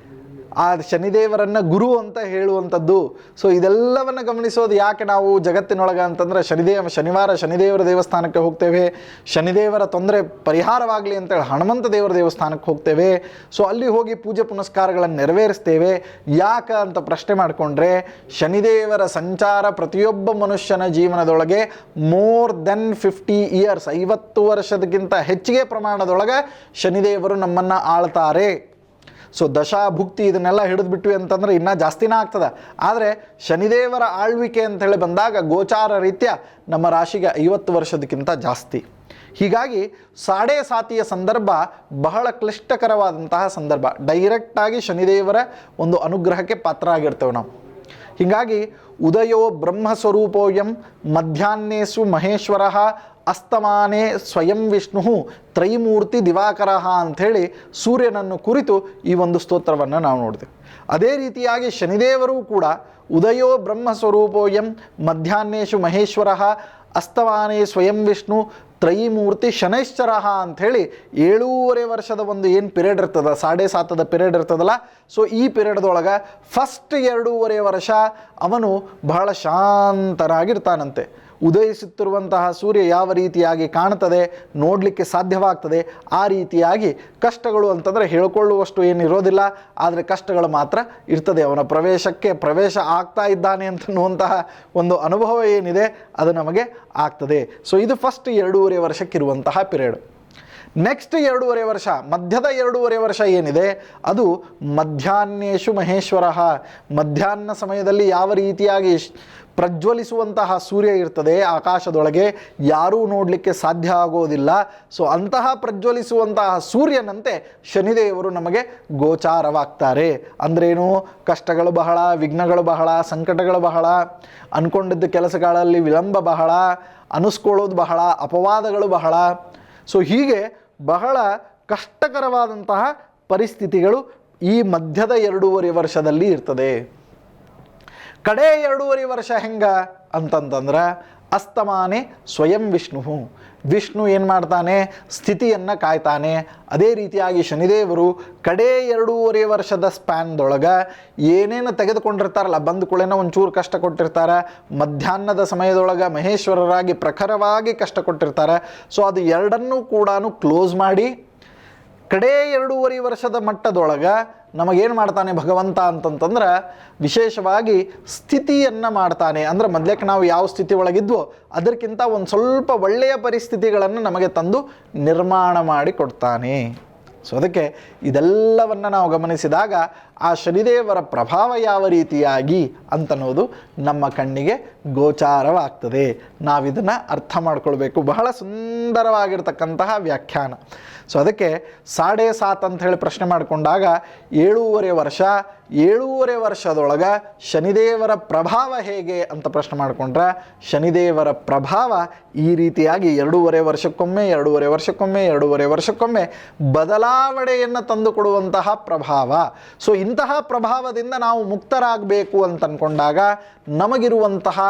ಆ ಶನಿದೇವರನ್ನು ಗುರು ಅಂತ ಹೇಳುವಂಥದ್ದು. ಸೊ ಇದೆಲ್ಲವನ್ನು ಗಮನಿಸೋದು ಯಾಕೆ ನಾವು ಜಗತ್ತಿನೊಳಗೆ ಅಂತಂದ್ರೆ ಶನಿದೇವ, ಶನಿವಾರ ಶನಿದೇವರ ದೇವಸ್ಥಾನಕ್ಕೆ ಹೋಗ್ತೇವೆ. ಶನಿದೇವರ ತೊಂದರೆ ಪರಿಹಾರವಾಗಲಿ ಅಂತೇಳಿ ಹನುಮಂತ ದೇವರ ದೇವಸ್ಥಾನಕ್ಕೆ ಹೋಗ್ತೇವೆ. ಸೊ ಅಲ್ಲಿ ಹೋಗಿ ಪೂಜೆ ಪುನಸ್ಕಾರಗಳನ್ನು ನೆರವೇರಿಸ್ತೇವೆ. ಯಾಕೆ ಅಂತ ಪ್ರಶ್ನೆ ಮಾಡಿಕೊಂಡ್ರೆ, ಶನಿದೇವರ ಸಂಚಾರ ಪ್ರತಿಯೊಬ್ಬ ಮನುಷ್ಯನ ಜೀವನದೊಳಗೆ ಮೋರ್ ದೆನ್ ಫಿಫ್ಟಿ ಇಯರ್ಸ್ ಐವತ್ತು ವರ್ಷದಕ್ಕಿಂತ ಹೆಚ್ಚಿಗೆ ಪ್ರಮಾಣದೊಳಗೆ ಶನಿದೇವರು ನಮ್ಮನ್ನು ಆಳ್ತಾರೆ. ಸೊ ದಶಾ ಭುಕ್ತಿ ಇದನ್ನೆಲ್ಲ ಹಿಡಿದ್ಬಿಟ್ವಿ ಅಂತಂದ್ರೆ ಇನ್ನೂ ಜಾಸ್ತಿನೇ ಆಗ್ತದೆ. ಆದರೆ ಶನಿದೇವರ ಆಳ್ವಿಕೆ ಅಂತ ಹೇಳಿ ಬಂದಾಗ ಗೋಚಾರ ರೀತ್ಯ ನಮ್ಮ ರಾಶಿಗೆ ಐವತ್ತು ವರ್ಷದಕ್ಕಿಂತ ಜಾಸ್ತಿ. ಹೀಗಾಗಿ ಸಾಡೆ ಸಾತಿಯ ಸಂದರ್ಭ ಬಹಳ ಕ್ಲಿಷ್ಟಕರವಾದಂತಹ ಸಂದರ್ಭ. ಡೈರೆಕ್ಟಾಗಿ ಶನಿದೇವರ ಒಂದು ಅನುಗ್ರಹಕ್ಕೆ ಪಾತ್ರ ಆಗಿರ್ತೇವೆ ನಾವು. ಹೀಗಾಗಿ ಉದಯೋ ಬ್ರಹ್ಮಸ್ವರೂಪೋಯಂ ಮಧ್ಯಾಹ್ನೇಸು ಮಹೇಶ್ವರ ಅಸ್ತಮಾನೇ ಸ್ವಯಂ ವಿಷ್ಣು ತ್ರೈಮೂರ್ತಿ ದಿವಾಕರ ಅಂಥೇಳಿ ಸೂರ್ಯನನ್ನು ಕುರಿತು ಈ ಒಂದು ಸ್ತೋತ್ರವನ್ನು ನಾವು ನೋಡ್ತೇವೆ. ಅದೇ ರೀತಿಯಾಗಿ ಶನಿದೇವರು ಕೂಡ ಉದಯೋ ಬ್ರಹ್ಮಸ್ವರೂಪೋಯಂ ಮಧ್ಯಾಹ್ನೇಶು ಮಹೇಶ್ವರ ಅಸ್ತವಾನೇ ಸ್ವಯಂ ವಿಷ್ಣು ತ್ರೈಮೂರ್ತಿ ಶನೈಶ್ಚರ ಅಂಥೇಳಿ ಏಳೂವರೆ ವರ್ಷದ ಒಂದು ಏನು ಪಿರಿಯಡ್ ಇರ್ತದ? ಸಾಡೆ ಸಾತದ ಪಿರಿಯಡ್ ಇರ್ತದಲ್ಲ? ಸೊ ಈ ಪಿರಿಯಡ್ದೊಳಗೆ ಫಸ್ಟ್ ಎರಡೂವರೆ ವರ್ಷ ಅವನು ಬಹಳ ಶಾಂತನಾಗಿರ್ತಾನಂತೆ ಉದಯಿಸುತ್ತಿರುವಂತಹ ಸೂರ್ಯ ಯಾವ ರೀತಿಯಾಗಿ ಕಾಣ್ತದೆ ನೋಡಲಿಕ್ಕೆ ಸಾಧ್ಯವಾಗ್ತದೆ, ಆ ರೀತಿಯಾಗಿ ಕಷ್ಟಗಳು ಅಂತಂದರೆ ಹೇಳ್ಕೊಳ್ಳುವಷ್ಟು ಏನಿರೋದಿಲ್ಲ, ಆದರೆ ಕಷ್ಟಗಳು ಮಾತ್ರ ಇರ್ತದೆ. ಅವನ ಪ್ರವೇಶಕ್ಕೆ ಪ್ರವೇಶ ಆಗ್ತಾ ಇದ್ದಾನೆ ಅಂತನ್ನುವಂತಹ ಒಂದು ಅನುಭವ ಏನಿದೆ, ಅದು ನಮಗೆ ಆಗ್ತದೆ. ಸೊ ಇದು ಫಸ್ಟ್ ಎರಡೂವರೆ ವರ್ಷಕ್ಕಿರುವಂತಹ ಪಿರಿಯಡ್ ನೆಕ್ಸ್ಟ್ ಎರಡೂವರೆ ವರ್ಷ, ಮಧ್ಯದ ಎರಡೂವರೆ ವರ್ಷ ಏನಿದೆ? ಅದು ಮಧ್ಯಾಹ್ನೇಶು ಮಹೇಶ್ವರ ಮಧ್ಯಾಹ್ನ ಸಮಯದಲ್ಲಿ ಯಾವ ರೀತಿಯಾಗಿ ಪ್ರಜ್ವಲಿಸುವಂತಹ ಸೂರ್ಯ ಇರ್ತದೆ ಆಕಾಶದೊಳಗೆ, ಯಾರೂ ನೋಡಲಿಕ್ಕೆ ಸಾಧ್ಯ ಆಗೋದಿಲ್ಲ. ಸೊ ಅಂತಹ ಪ್ರಜ್ವಲಿಸುವಂತಹ ಸೂರ್ಯನಂತೆ ಶನಿದೇವರು ನಮಗೆ ಗೋಚಾರವಾಗ್ತಾರೆ. ಅಂದ್ರೇನು? ಕಷ್ಟಗಳು ಬಹಳ, ವಿಘ್ನಗಳು ಬಹಳ, ಸಂಕಟಗಳು ಬಹಳ ಅಂದ್ಕೊಂಡಿದ್ದ ಕೆಲಸಗಳಲ್ಲಿ ವಿಳಂಬ ಬಹಳ, ಅನಿಸ್ಕೊಳ್ಳೋದು ಬಹಳ, ಅಪವಾದಗಳು ಬಹಳ. ಸೊ ಹೀಗೆ ಬಹಳ ಕಷ್ಟಕರವಾದಂತಹ ಪರಿಸ್ಥಿತಿಗಳು ಈ ಮಧ್ಯದ ಎರಡೂವರೆ ವರ್ಷದಲ್ಲಿ ಇರ್ತದೆ. ಕಡೆ ಎರಡೂವರೆ ವರ್ಷ ಹೆಂಗ ಅಂತಂತಂದ್ರೆ ಅಸ್ತಮಾನೆ ಸ್ವಯಂ ವಿಷ್ಣು ವಿಷ್ಣು ಏನು ಮಾಡ್ತಾನೆ? ಸ್ಥಿತಿಯನ್ನು ಕಾಯ್ತಾನೆ. ಅದೇ ರೀತಿಯಾಗಿ ಶನಿದೇವರು ಕಡೇ ಎರಡೂವರೆ ವರ್ಷದ ಸ್ಪ್ಯಾನ್ದೊಳಗೆ ಏನೇನು ತೆಗೆದುಕೊಂಡಿರ್ತಾರಲ್ಲ, ಬಂದ ಕೂಡಲೇ ಒಂಚೂರು ಕಷ್ಟ ಕೊಟ್ಟಿರ್ತಾರೆ. ಮಧ್ಯಾಹ್ನದ ಸಮಯದೊಳಗೆ ಮಹೇಶ್ವರರಾಗಿ ಪ್ರಖರವಾಗಿ ಕಷ್ಟ ಕೊಟ್ಟಿರ್ತಾರೆ. ಸೊ ಅದು ಎರಡನ್ನೂ ಕೂಡ ಕ್ಲೋಸ್ ಮಾಡಿ ಕಡೇ ಎರಡೂವರೆ ವರ್ಷದ ಮಟ್ಟದೊಳಗೆ ನಮಗೇನು ಮಾಡ್ತಾನೆ ಭಗವಂತ ಅಂತಂತಂದ್ರೆ ವಿಶೇಷವಾಗಿ ಸ್ಥಿತಿಯನ್ನು ಮಾಡ್ತಾನೆ. ಅಂದ್ರೆ ಮೊದಲಕ್ಕೆ ನಾವು ಯಾವ ಸ್ಥಿತಿ ಒಳಗಿದ್ವೋ ಅದಕ್ಕಿಂತ ಒಂದು ಸ್ವಲ್ಪ ಒಳ್ಳೆಯ ಪರಿಸ್ಥಿತಿಗಳನ್ನು ನಮಗೆ ತಂದು ನಿರ್ಮಾಣ ಮಾಡಿ ಕೊಡ್ತಾನೆ. ಸೊ ಅದಕ್ಕೆ ಇದೆಲ್ಲವನ್ನು ನಾವು ಗಮನಿಸಿದಾಗ ಆ ಶನಿದೇವರ ಪ್ರಭಾವ ಯಾವ ರೀತಿಯಾಗಿ ಅಂತನ್ನೋದು ನಮ್ಮ ಕಣ್ಣಿಗೆ ಗೋಚಾರವಾಗ್ತದೆ. ನಾವಿದನ್ನು ಅರ್ಥ ಮಾಡ್ಕೊಳ್ಬೇಕು. ಬಹಳ ಸುಂದರವಾಗಿರ್ತಕ್ಕಂತಹ ವ್ಯಾಖ್ಯಾನ. ಸೊ ಅದಕ್ಕೆ ಸಾಡೆ ಸಾತ್ ಅಂತ ಹೇಳಿ ಪ್ರಶ್ನೆ ಮಾಡಿಕೊಂಡಾಗ ಏಳೂವರೆ ವರ್ಷ ಏಳೂವರೆ ವರ್ಷದೊಳಗೆ ಶನಿದೇವರ ಪ್ರಭಾವ ಹೇಗೆ ಅಂತ ಪ್ರಶ್ನೆ ಮಾಡಿಕೊಂಡ್ರೆ, ಶನಿದೇವರ ಪ್ರಭಾವ ಈ ರೀತಿಯಾಗಿ ಎರಡೂವರೆ ವರ್ಷಕ್ಕೊಮ್ಮೆ ಎರಡೂವರೆ ವರ್ಷಕ್ಕೊಮ್ಮೆ ಎರಡೂವರೆ ವರ್ಷಕ್ಕೊಮ್ಮೆ ಬದಲಾವಣೆಯನ್ನು ತಂದುಕೊಡುವಂತಹ ಪ್ರಭಾವ. ಸೊ ಇಂತಹ ಪ್ರಭಾವದಿಂದ ನಾವು ಮುಕ್ತರಾಗಬೇಕು ಅಂತ ಅಂದ್ಕೊಂಡಾಗ ನಮಗಿರುವಂತಹ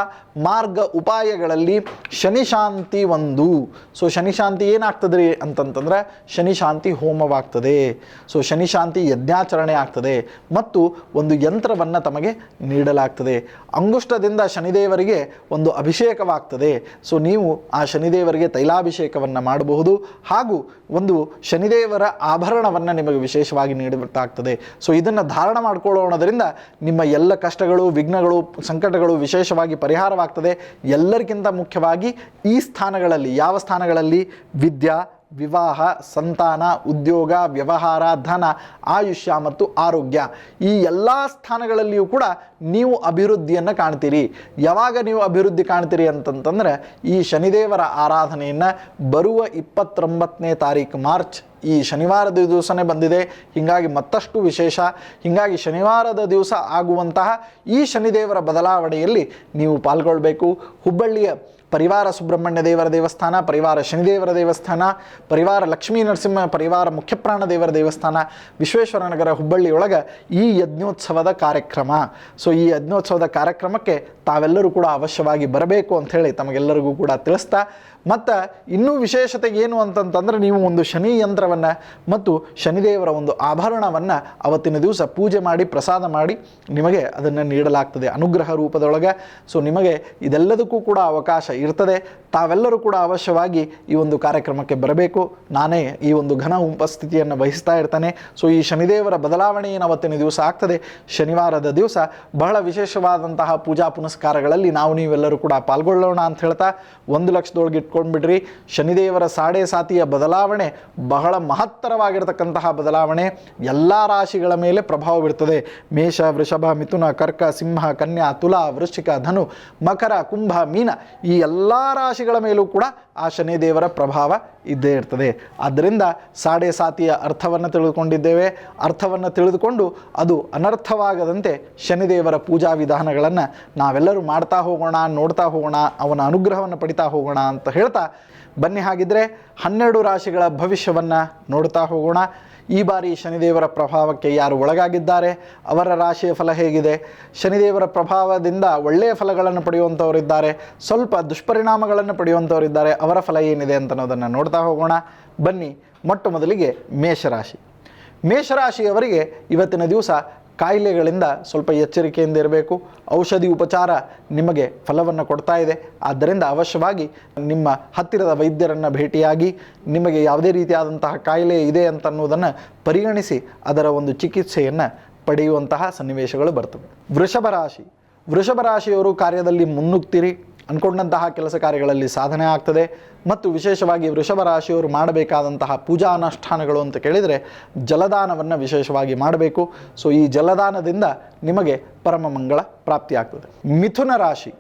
ಮಾರ್ಗ ಉಪಾಯಗಳಲ್ಲಿ ಶನಿಶಾಂತಿ ಒಂದು. ಸೊ ಶನಿಶಾಂತಿ ಏನಾಗ್ತದೆ ರೀ ಅಂತಂತಂದ್ರೆ, ಶನಿಶಾಂತಿ ಹೋಮವಾಗ್ತದೆ. ಸೊ ಶನಿಶಾಂತಿ ಯಜ್ಞಾಚರಣೆ ಆಗ್ತದೆ. ಮತ್ತು ಒಂದು ಯಂತ್ರವನ್ನು ತಮಗೆ ನೀಡಲಾಗ್ತದೆ. ಅಂಗುಷ್ಟದಿಂದ ಶನಿದೇವರಿಗೆ ಒಂದು ಅಭಿಷೇಕವಾಗ್ತದೆ. ಸೊ ನೀವು ಆ ಶನಿದೇವರಿಗೆ ತೈಲಾಭಿಷೇಕವನ್ನು ಮಾಡಬಹುದು ಹಾಗೂ ಒಂದು ಶನಿದೇವರ ಆಭರಣವನ್ನು ನಿಮಗೆ ವಿಶೇಷವಾಗಿ ನೀಡಬೇಕಾಗ್ತದೆ. ಸೊ ಇದನ್ನು ಧಾರಣ ಮಾಡಿಕೊಳ್ಳೋಣದ್ರಿಂದ ನಿಮ್ಮ ಎಲ್ಲ ಕಷ್ಟಗಳು, ವಿಘ್ನಗಳು, ಸಂಕಟಗಳು ವಿಶೇಷವಾಗಿ ಪರಿಹಾರವಾಗ್ತದೆ. ಎಲ್ಲರಿಗಿಂತ ಮುಖ್ಯವಾಗಿ ಈ ಸ್ಥಾನಗಳಲ್ಲಿ, ಯಾವ ಸ್ಥಾನಗಳಲ್ಲಿ? ವಿದ್ಯಾ ವಿವಾಹ, ಸಂತಾನ, ಉದ್ಯೋಗ, ವ್ಯವಹಾರ, ಧನ, ಆಯುಷ್ಯ ಮತ್ತು ಆರೋಗ್ಯ. ಈ ಎಲ್ಲ ಸ್ಥಾನಗಳಲ್ಲಿಯೂ ಕೂಡ ನೀವು ಅಭಿವೃದ್ಧಿಯನ್ನು ಕಾಣ್ತೀರಿ. ಯಾವಾಗ ನೀವು ಅಭಿವೃದ್ಧಿ ಕಾಣ್ತೀರಿ ಅಂತಂತಂದ್ರೆ, ಈ ಶನಿದೇವರ ಆರಾಧನೆಯನ್ನು ಬರುವ ಇಪ್ಪತ್ತೊಂಬತ್ತನೇ ತಾರೀಕು ಮಾರ್ಚ್, ಈ ಶನಿವಾರದ ದಿವಸನೇ ಬಂದಿದೆ. ಹೀಗಾಗಿ ಮತ್ತಷ್ಟು ವಿಶೇಷ, ಹೀಗಾಗಿ ಶನಿವಾರದ ದಿವಸ ಆಗುವಂತಹ ಈ ಶನಿದೇವರ ಬದಲಾವಣೆಯಲ್ಲಿ ನೀವು ಪಾಲ್ಗೊಳ್ಬೇಕು. ಹುಬ್ಬಳ್ಳಿಯ ಪರಿವಾರ ಸುಬ್ರಹ್ಮಣ್ಯ ದೇವರ ದೇವಸ್ಥಾನ, ಪರಿವಾರ ಶನಿದೇವರ ದೇವಸ್ಥಾನ, ಪರಿವಾರ ಲಕ್ಷ್ಮೀ ನರಸಿಂಹ, ಪರಿವಾರ ಮುಖ್ಯಪ್ರಾಣ ದೇವರ ದೇವಸ್ಥಾನ, ವಿಶ್ವೇಶ್ವರ ನಗರ ಹುಬ್ಬಳ್ಳಿಯೊಳಗೆ ಈ ಯಜ್ಞೋತ್ಸವದ ಕಾರ್ಯಕ್ರಮ. ಸೊ ಈ ಯಜ್ಞೋತ್ಸವದ ಕಾರ್ಯಕ್ರಮಕ್ಕೆ ತಾವೆಲ್ಲರೂ ಕೂಡ ಅವಶ್ಯವಾಗಿ ಬರಬೇಕು ಅಂಥೇಳಿ ತಮಗೆಲ್ಲರಿಗೂ ಕೂಡ ತಿಳಿಸ್ತಾ ಮತ್ತು ಇನ್ನೂ ವಿಶೇಷತೆ ಏನು ಅಂತಂತಂದ್ರೆ ನೀವು ಒಂದು ಶನಿ ಯಂತ್ರವನ್ನು ಮತ್ತು ಶನಿದೇವರ ಒಂದು ಆಭರಣವನ್ನು ಅವತ್ತಿನ ದಿವಸ ಪೂಜೆ ಮಾಡಿ, ಪ್ರಸಾದ ಮಾಡಿ ನಿಮಗೆ ಅದನ್ನು ನೀಡಲಾಗ್ತದೆ ಅನುಗ್ರಹ ರೂಪದೊಳಗೆ. ಸೊ ನಿಮಗೆ ಇದೆಲ್ಲದಕ್ಕೂ ಕೂಡ ಅವಕಾಶ ಇರ್ತದೆ. ತಾವೆಲ್ಲರೂ ಕೂಡ ಅವಶ್ಯವಾಗಿ ಈ ಒಂದು ಕಾರ್ಯಕ್ರಮಕ್ಕೆ ಬರಬೇಕು. ನಾನೇ ಈ ಒಂದು ಘನ ಉಪಸ್ಥಿತಿಯನ್ನು ವಹಿಸ್ತಾ ಇರ್ತಾನೆ. ಸೊ ಈ ಶನಿದೇವರ ಬದಲಾವಣೆ ಏನು ಅವತ್ತಿನ ದಿವಸ ಆಗ್ತದೆ? ಶನಿವಾರದ ದಿವಸ ಬಹಳ ವಿಶೇಷವಾದಂತಹ ಪೂಜಾ ಪುನಸ್ಕಾರಗಳಲ್ಲಿ ನಾವು ನೀವೆಲ್ಲರೂ ಕೂಡ ಪಾಲ್ಗೊಳ್ಳೋಣ ಅಂತ ಹೇಳ್ತಾ, ಒಂದು ಲಕ್ಷದೊಳಗೆ ಇಟ್ಕೊಂಡ್ಬಿಡ್ರಿ. ಶನಿದೇವರ ಸಾಡೆ ಸಾತಿಯ ಬದಲಾವಣೆ ಬಹಳ ಮಹತ್ತರವಾಗಿರತಕ್ಕಂತಹ ಬದಲಾವಣೆ. ಎಲ್ಲ ರಾಶಿಗಳ ಮೇಲೆ ಪ್ರಭಾವ ಬೀರ್ತದೆ. ಮೇಷ, ವೃಷಭ, ಮಿಥುನ, ಕರ್ಕ, ಸಿಂಹ, ಕನ್ಯಾ, ತುಲಾ, ವೃಶ್ಚಿಕ, ಧನು, ಮಕರ, ಕುಂಭ, ಮೀನ ಈ ಎಲ್ಲ ರಾಶಿಗಳ ಮೇಲೂ ಕೂಡ ಆ ಶನಿದೇವರ ಪ್ರಭಾವ ಇದ್ದೇ ಇರ್ತದೆ. ಆದ್ದರಿಂದ ಸಾಡೆ ಸಾತಿಯ ಅರ್ಥವನ್ನು ತಿಳಿದುಕೊಂಡಿದ್ದೇವೆ. ಅರ್ಥವನ್ನು ತಿಳಿದುಕೊಂಡು ಅದು ಅನರ್ಥವಾಗದಂತೆ ಶನಿದೇವರ ಪೂಜಾ ವಿಧಾನಗಳನ್ನು ನಾವೆಲ್ಲರೂ ಮಾಡ್ತಾ ಹೋಗೋಣ, ನೋಡ್ತಾ ಹೋಗೋಣ, ಅವನ ಅನುಗ್ರಹವನ್ನು ಪಡಿತಾ ಹೋಗೋಣ ಅಂತ ಹೇಳ್ತಾ ಬನ್ನಿ. ಹಾಗಿದ್ರೆ ಹನ್ನೆರಡು ರಾಶಿಗಳ ಭವಿಷ್ಯವನ್ನು ನೋಡ್ತಾ ಹೋಗೋಣ. ಈ ಬಾರಿ ಶನಿದೇವರ ಪ್ರಭಾವಕ್ಕೆ ಯಾರು ಒಳಗಾಗಿದ್ದಾರೆ? ಅವರ ರಾಶಿಯ ಫಲ ಹೇಗಿದೆ? ಶನಿದೇವರ ಪ್ರಭಾವದಿಂದ ಒಳ್ಳೆಯ ಫಲಗಳನ್ನು ಪಡೆಯುವಂಥವರಿದ್ದಾರೆ ಸ್ವಲ್ಪ ದುಷ್ಪರಿಣಾಮಗಳನ್ನು ಪಡೆಯುವಂಥವರಿದ್ದಾರೆ ಅವರ ಫಲ ಏನಿದೆ ಅಂತ ಅನ್ನೋದನ್ನು ನೋಡ್ತಾ ಹೋಗೋಣ. ಬನ್ನಿ ಮೊಟ್ಟ ಮೊದಲಿಗೆ ಮೇಷರಾಶಿ. ಮೇಷರಾಶಿಯವರಿಗೆ ಇವತ್ತಿನ ದಿವಸ ಕಾಯಿಲೆಗಳಿಂದ ಸ್ವಲ್ಪ ಎಚ್ಚರಿಕೆಯಿಂದ ಇರಬೇಕು. ಔಷಧಿ ಉಪಚಾರ ನಿಮಗೆ ಫಲವನ್ನು ಕೊಡ್ತಾ ಇದೆ. ಆದ್ದರಿಂದ ಅವಶ್ಯವಾಗಿ ನಿಮ್ಮ ಹತ್ತಿರದ ವೈದ್ಯರನ್ನು ಭೇಟಿಯಾಗಿ ನಿಮಗೆ ಯಾವುದೇ ರೀತಿಯಾದಂತಹ ಕಾಯಿಲೆ ಇದೆ ಅಂತ ಅನ್ನೋದನ್ನು ಪರಿಗಣಿಸಿ ಅದರ ಒಂದು ಚಿಕಿತ್ಸೆಯನ್ನು ಪಡೆಯುವಂತಹ ಸನ್ನಿವೇಶಗಳು ಬರ್ತವೆ. ವೃಷಭ ರಾಶಿ. ವೃಷಭ ರಾಶಿಯವರು ಕಾರ್ಯದಲ್ಲಿ ಮುನ್ನುಗ್ತೀರಿ. ಅಂದ್ಕೊಂಡಂತಹ ಕೆಲಸ ಕಾರ್ಯಗಳಲ್ಲಿ ಸಾಧನೆ ಆಗ್ತದೆ. ಮತ್ತು ವಿಶೇಷವಾಗಿ ವೃಷಭ ರಾಶಿಯವರು ಮಾಡಬೇಕಾದಂತಹ ಪೂಜಾ ಅನುಷ್ಠಾನಗಳು ಅಂತ ಕೇಳಿದರೆ ಜಲದಾನವನ್ನು ವಿಶೇಷವಾಗಿ ಮಾಡಬೇಕು. ಸೊ ಈ ಜಲದಾನದಿಂದ ನಿಮಗೆ ಪರಮ ಮಂಗಳ ಪ್ರಾಪ್ತಿಯಾಗ್ತದೆ. ಮಿಥುನ ರಾಶಿ.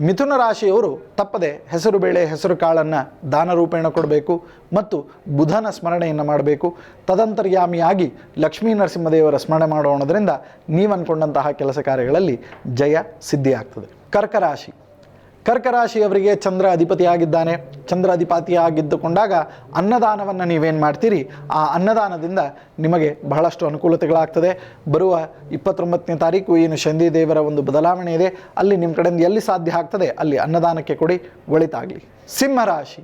ಮಿಥುನ ರಾಶಿಯವರು ತಪ್ಪದೆ ಹೆಸರು ಬೇಳೆ, ಹೆಸರು ಕಾಳನ್ನು ದಾನ ರೂಪೇಣ ಕೊಡಬೇಕು ಮತ್ತು ಬುಧನ ಸ್ಮರಣೆಯನ್ನು ಮಾಡಬೇಕು. ತದಂತರ್ಯಾಮಿಯಾಗಿ ಲಕ್ಷ್ಮೀ ನರಸಿಂಹದೇವರ ಸ್ಮರಣೆ ಮಾಡೋಣದ್ರಿಂದ ನೀವು ಅಂದ್ಕೊಂಡಂತಹ ಕೆಲಸ ಕಾರ್ಯಗಳಲ್ಲಿ ಜಯ ಸಿದ್ಧಿಯಾಗ್ತದೆ. ಕರ್ಕ ರಾಶಿ ಕರ್ಕ ರಾಶಿಯವರಿಗೆ ಚಂದ್ರ ಅಧಿಪತಿಯಾಗಿದ್ದಾನೆ ಚಂದ್ರ ಅಧಿಪತಿಯಾಗಿದ್ದುಕೊಂಡಾಗ ಅನ್ನದಾನವನ್ನು ನೀವೇನು ಮಾಡ್ತೀರಿ? ಆ ಅನ್ನದಾನದಿಂದ ನಿಮಗೆ ಬಹಳಷ್ಟು ಅನುಕೂಲತೆಗಳಾಗ್ತದೆ. ಬರುವ ಇಪ್ಪತ್ತೊಂಬತ್ತನೇ ತಾರೀಕು ಏನು ಶನಿ ದೇವರ ಒಂದು ಬದಲಾವಣೆ ಇದೆ. ಅಲ್ಲಿ ನಿಮ್ಮ ಕಡೆಯಿಂದ ಎಲ್ಲಿ ಸಾಧ್ಯ ಆಗ್ತದೆ? ಅಲ್ಲಿ ಅನ್ನದಾನಕ್ಕೆ ಕೊಡಿ, ಒಳಿತಾಗಲಿ. ಸಿಂಹರಾಶಿ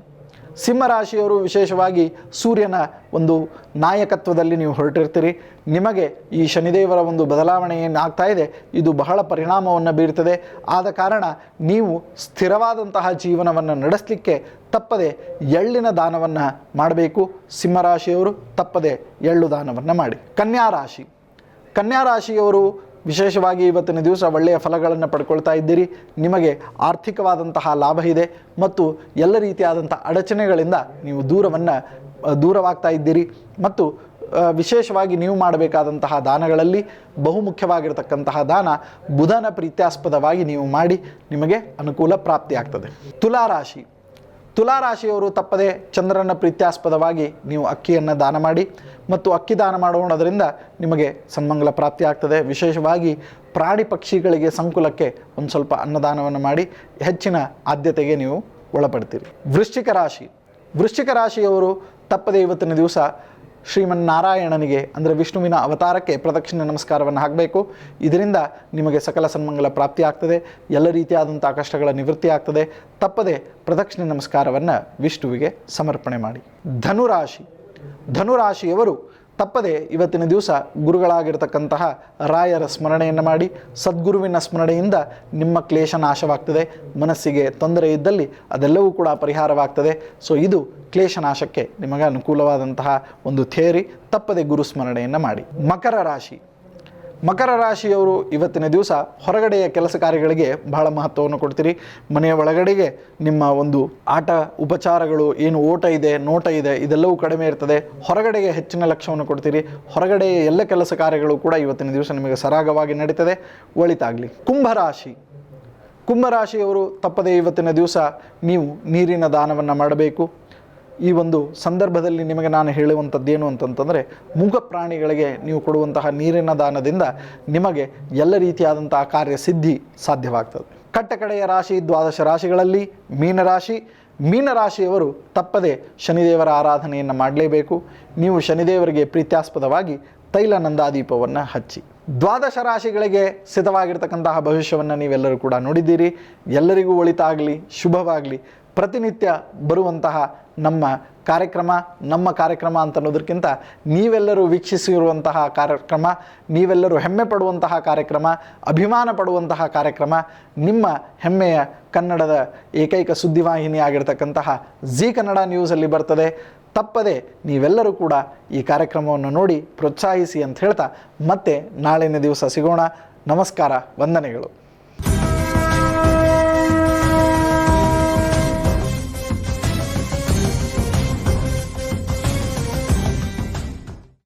ಸಿಂಹರಾಶಿಯವರು ವಿಶೇಷವಾಗಿ ಸೂರ್ಯನ ಒಂದು ನಾಯಕತ್ವದಲ್ಲಿ ನೀವು ಹೊರಟಿರ್ತೀರಿ. ನಿಮಗೆ ಈ ಶನಿದೇವರ ಒಂದು ಬದಲಾವಣೆ ಏನಾಗ್ತಾ ಇದೆ? ಇದು ಬಹಳ ಪರಿಣಾಮವನ್ನು ಬೀರ್ತದೆ. ಆದ ಕಾರಣ ನೀವು ಸ್ಥಿರವಾದಂತಹ ಜೀವನವನ್ನು ನಡೆಸಲಿಕ್ಕೆ ತಪ್ಪದೆ ಎಳ್ಳಿನ ದಾನವನ್ನು ಮಾಡಬೇಕು. ಸಿಂಹರಾಶಿಯವರು ತಪ್ಪದೆ ಎಳ್ಳು ದಾನವನ್ನು ಮಾಡಿ. ಕನ್ಯಾ ರಾಶಿ ಕನ್ಯಾ ರಾಶಿಯವರು ವಿಶೇಷವಾಗಿ ಇವತ್ತಿನ ದಿವಸ ಒಳ್ಳೆಯ ಫಲಗಳನ್ನು ಪಡ್ಕೊಳ್ತಾ ಇದ್ದೀರಿ. ನಿಮಗೆ ಆರ್ಥಿಕವಾದಂತಹ ಲಾಭ ಇದೆ ಮತ್ತು ಎಲ್ಲ ರೀತಿಯಾದಂಥ ಅಡಚಣೆಗಳಿಂದ ನೀವು ದೂರವನ್ನು, ದೂರವಾಗ್ತಾ ಇದ್ದೀರಿ. ಮತ್ತು ವಿಶೇಷವಾಗಿ ನೀವು ಮಾಡಬೇಕಾದಂತಹ ದಾನಗಳಲ್ಲಿ ಬಹುಮುಖ್ಯವಾಗಿರತಕ್ಕಂತಹ ದಾನ ಬುಧನ ಪ್ರೀತ್ಯಾಸ್ಪದವಾಗಿ ನೀವು ಮಾಡಿ ನಿಮಗೆ ಅನುಕೂಲ ಪ್ರಾಪ್ತಿಯಾಗ್ತದೆ ತುಲಾರಾಶಿ ತುಲಾರಾಶಿಯವರು ತಪ್ಪದೆ ಚಂದ್ರನ ಪ್ರೀತ್ಯಾಸ್ಪದವಾಗಿ ನೀವು ಅಕ್ಕಿಯನ್ನು ದಾನ ಮಾಡಿ. ಮತ್ತು ಅಕ್ಕಿ ದಾನ ಮಾಡೋಣದರಿಂದ ನಿಮಗೆ ಸನ್ಮಂಗಲ ಪ್ರಾಪ್ತಿ ಆಗ್ತದೆ. ವಿಶೇಷವಾಗಿ ಪ್ರಾಣಿ ಪಕ್ಷಿಗಳಿಗೆ ಸಂಕುಲಕ್ಕೆ ಒಂದು ಸ್ವಲ್ಪ ಅನ್ನದಾನವನ್ನು ಮಾಡಿ ಹೆಚ್ಚಿನ ಆದ್ಯತೆಗೆ ನೀವು ಒಳಪಡ್ತೀರಿ. ವೃಶ್ಚಿಕ ರಾಶಿ. ವೃಶ್ಚಿಕ ರಾಶಿಯವರು ತಪ್ಪದೆ ಇವತ್ತಿನ ದಿವಸ ಶ್ರೀಮನ್ನಾರಾಯಣನಿಗೆ, ಅಂದರೆ ವಿಷ್ಣುವಿನ ಅವತಾರಕ್ಕೆ ಪ್ರದಕ್ಷಿಣೆ ನಮಸ್ಕಾರವನ್ನು ಹಾಕಬೇಕು. ಇದರಿಂದ ನಿಮಗೆ ಸಕಲ ಸನ್ಮಂಗಲ ಪ್ರಾಪ್ತಿ ಆಗ್ತದೆ. ಎಲ್ಲ ರೀತಿಯಾದಂಥ ಕಷ್ಟಗಳ ನಿವೃತ್ತಿ ಆಗ್ತದೆ. ತಪ್ಪದೆ ಪ್ರದಕ್ಷಿಣೆ ನಮಸ್ಕಾರವನ್ನು ವಿಷ್ಣುವಿಗೆ ಸಮರ್ಪಣೆ ಮಾಡಿ. ಧನುರಾಶಿ. ಧನುರಾಶಿಯವರು ತಪ್ಪದೆ ಇವತ್ತಿನ ದಿವಸ ಗುರುಗಳಾಗಿರ್ತಕ್ಕಂತಹ ರಾಯರ ಸ್ಮರಣೆಯನ್ನು ಮಾಡಿ, ಸದ್ಗುರುವಿನ ಸ್ಮರಣೆಯಿಂದ ನಿಮ್ಮ ಕ್ಲೇಶ ನಾಶವಾಗ್ತದೆ. ಮನಸ್ಸಿಗೆ ತೊಂದರೆ ಇದ್ದಲ್ಲಿ ಅದೆಲ್ಲವೂ ಕೂಡ ಪರಿಹಾರವಾಗ್ತದೆ. ಸೊ ಇದು ಕ್ಲೇಶನಾಶಕ್ಕೆ ನಿಮಗೆ ಅನುಕೂಲವಾದಂತಹ ಒಂದು ಥೇರಿ ತಪ್ಪದೆ ಗುರು ಸ್ಮರಣೆಯನ್ನು ಮಾಡಿ. ಮಕರ ರಾಶಿ. ಮಕರ ರಾಶಿಯವರು ಇವತ್ತಿನ ದಿವಸ ಹೊರಗಡೆಯ ಕೆಲಸ ಕಾರ್ಯಗಳಿಗೆ ಬಹಳ ಮಹತ್ವವನ್ನು ಕೊಡ್ತೀರಿ. ಮನೆಯ ಒಳಗಡೆಗೆ ನಿಮ್ಮ ಒಂದು ಆಟ ಉಪಚಾರಗಳು ಏನು ಓಟ ಇದೆ, ನೋಟ ಇದೆ, ಇದೆಲ್ಲವೂ ಕಡಿಮೆ ಇರ್ತದೆ. ಹೊರಗಡೆಗೆ ಹೆಚ್ಚಿನ ಲಕ್ಷ್ಯವನ್ನು ಕೊಡ್ತೀರಿ. ಹೊರಗಡೆಯ ಎಲ್ಲ ಕೆಲಸ ಕಾರ್ಯಗಳು ಕೂಡ ಇವತ್ತಿನ ದಿವಸ ನಿಮಗೆ ಸರಾಗವಾಗಿ ನಡೀತದೆ. ಒಳಿತಾಗಲಿ. ಕುಂಭರಾಶಿ ಕುಂಭರಾಶಿಯವರು ತಪ್ಪದೇ ಇವತ್ತಿನ ದಿವಸ ನೀವು ನೀರಿನ ದಾನವನ್ನು ಮಾಡಬೇಕು. ಈ ಒಂದು ಸಂದರ್ಭದಲ್ಲಿ ನಿಮಗೆ ನಾನು ಹೇಳುವಂಥದ್ದೇನು ಅಂತಂತಂದರೆ, ಮೂಗ ಪ್ರಾಣಿಗಳಿಗೆ ನೀವು ಕೊಡುವಂತಹ ನೀರಿನ ದಾನದಿಂದ ನಿಮಗೆ ಎಲ್ಲ ರೀತಿಯಾದಂತಹ ಕಾರ್ಯಸಿದ್ಧಿ ಸಾಧ್ಯವಾಗ್ತದೆ. ಕಟ್ಟಕಡೆಯ ರಾಶಿ, ದ್ವಾದಶ ರಾಶಿಗಳಲ್ಲಿ ಮೀನರಾಶಿ ಮೀನರಾಶಿಯವರು ತಪ್ಪದೆ ಶನಿದೇವರ ಆರಾಧನೆಯನ್ನು ಮಾಡಲೇಬೇಕು. ನೀವು ಶನಿದೇವರಿಗೆ ಪ್ರೀತ್ಯಾಸ್ಪದವಾಗಿ ತೈಲ ನಂದಾದೀಪವನ್ನು ಹಚ್ಚಿ. ದ್ವಾದಶ ರಾಶಿಗಳಿಗೆ ಸಿದ್ಧವಾಗಿರ್ತಕ್ಕಂತಹ ಭವಿಷ್ಯವನ್ನು ನೀವೆಲ್ಲರೂ ಕೂಡ ನೋಡಿದ್ದೀರಿ. ಎಲ್ಲರಿಗೂ ಒಳಿತಾಗಲಿ, ಶುಭವಾಗಲಿ. ಪ್ರತಿನಿತ್ಯ ಬರುವಂತಹ ನಮ್ಮ ಕಾರ್ಯಕ್ರಮ ನಮ್ಮ ಕಾರ್ಯಕ್ರಮ ಅಂತ ಅನ್ನೋದಕ್ಕಿಂತ ನೀವೆಲ್ಲರೂ ವೀಕ್ಷಿಸಿರುವಂತಹ ಕಾರ್ಯಕ್ರಮ, ನೀವೆಲ್ಲರೂ ಹೆಮ್ಮೆ ಪಡುವಂತಹ ಕಾರ್ಯಕ್ರಮ, ಅಭಿಮಾನ ಪಡುವಂತಹ ಕಾರ್ಯಕ್ರಮ, ನಿಮ್ಮ ಹೆಮ್ಮೆಯ ಕನ್ನಡದ ಏಕೈಕ ಸುದ್ದಿವಾಹಿನಿ ಆಗಿರ್ತಕ್ಕಂತಹ ಜಿ ಕನ್ನಡ ನ್ಯೂಸಲ್ಲಿ ಬರ್ತದೆ. ತಪ್ಪದೆ ನೀವೆಲ್ಲರೂ ಕೂಡ ಈ ಕಾರ್ಯಕ್ರಮವನ್ನು ನೋಡಿ ಪ್ರೋತ್ಸಾಹಿಸಿ ಅಂತ ಹೇಳ್ತಾ ಮತ್ತೆ ನಾಳಿನ ದಿವಸ ಸಿಗೋಣ. ನಮಸ್ಕಾರ, ವಂದನೆಗಳು.